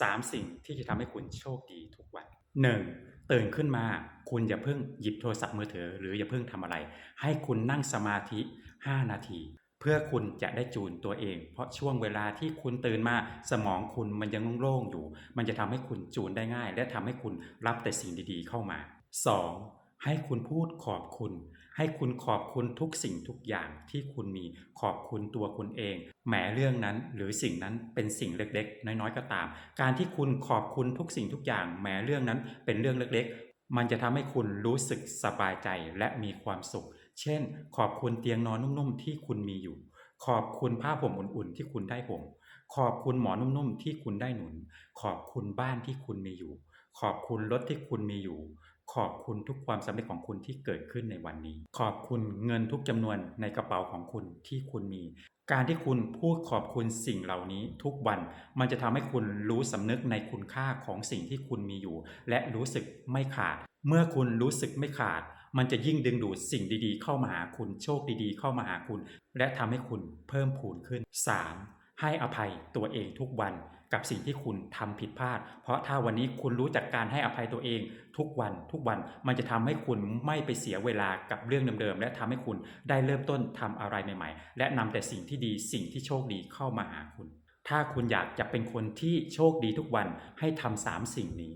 สามสิ่งที่จะทำให้คุณโชคดีทุกวันหนึ่งตื่นขึ้นมา คุณอย่าเพิ่งหยิบโทรศัพท์มือถือ หรืออย่าเพิ่งทำอะไร ให้คุณนั่งสมาธิ 5 นาที เพื่อคุณจะได้จูนตัวเอง เพราะช่วงเวลาที่คุณตื่นมาสมองคุณมันยังโล่งๆอยู่ มันจะทำให้คุณจูนได้ง่าย และทำให้คุณรับแต่สิ่งดีๆเข้ามา 2. ให้คุณพูดขอบคุณ ให้คุณขอบคุณทุกสิ่งทุกอย่างที่คุณมีขอบคุณตัวคุณเองแม้เรื่องนั้นหรือสิ่งนั้นเป็นสิ่งเล็กๆ น้อยๆก็ตาม การที่คุณขอบคุณทุกสิ่งทุกอย่างแม้เรื่องนั้นเป็นเรื่องเล็กๆ มันจะทำให้คุณรู้สึกสบายใจและมีความสุข เช่น ขอบคุณเตียงนอนนุ่มๆที่คุณมีอยู่ ขอบคุณผ้าห่มอุ่นๆที่คุณได้ห่ม ขอบคุณหมอนนุ่มๆที่คุณได้หนุน ขอบคุณบ้านที่คุณมีอยู่ ขอบคุณรถที่คุณมีอยู่ ขอบคุณทุกความสำเร็จของคุณที่เกิดขึ้นในวันนี้ ขอบคุณเงินทุกจำนวนในกระเป๋าของคุณที่คุณมี การที่คุณพูดขอบคุณสิ่งเหล่านี้ทุกวัน มันจะทำให้คุณรู้สำนึกในคุณค่าของสิ่งที่คุณมีอยู่ และรู้สึกไม่ขาด เมื่อคุณรู้สึกไม่ขาด มันจะยิ่งดึงดูดสิ่งดีๆ เข้ามาหาคุณโชคดีๆ เข้ามาหาคุณ และทำให้คุณเพิ่มพูนขึ้น 3. ให้อภัยตัวเองทุกวันกับสิ่งที่คุณทำผิดพลาด เพราะถ้าวันนี้คุณรู้จักการให้อภัยตัวเองทุกวันทุกวัน มันจะทำให้คุณไม่ไปเสียเวลากับเรื่องเดิมๆ และทำให้คุณได้เริ่มต้นทำอะไรใหม่ๆ และนำแต่สิ่งที่ดีสิ่งที่โชคดีเข้ามาหาคุณ ถ้าคุณอยากจะเป็นคนที่โชคดีทุกวันให้ทำสามสิ่งนี้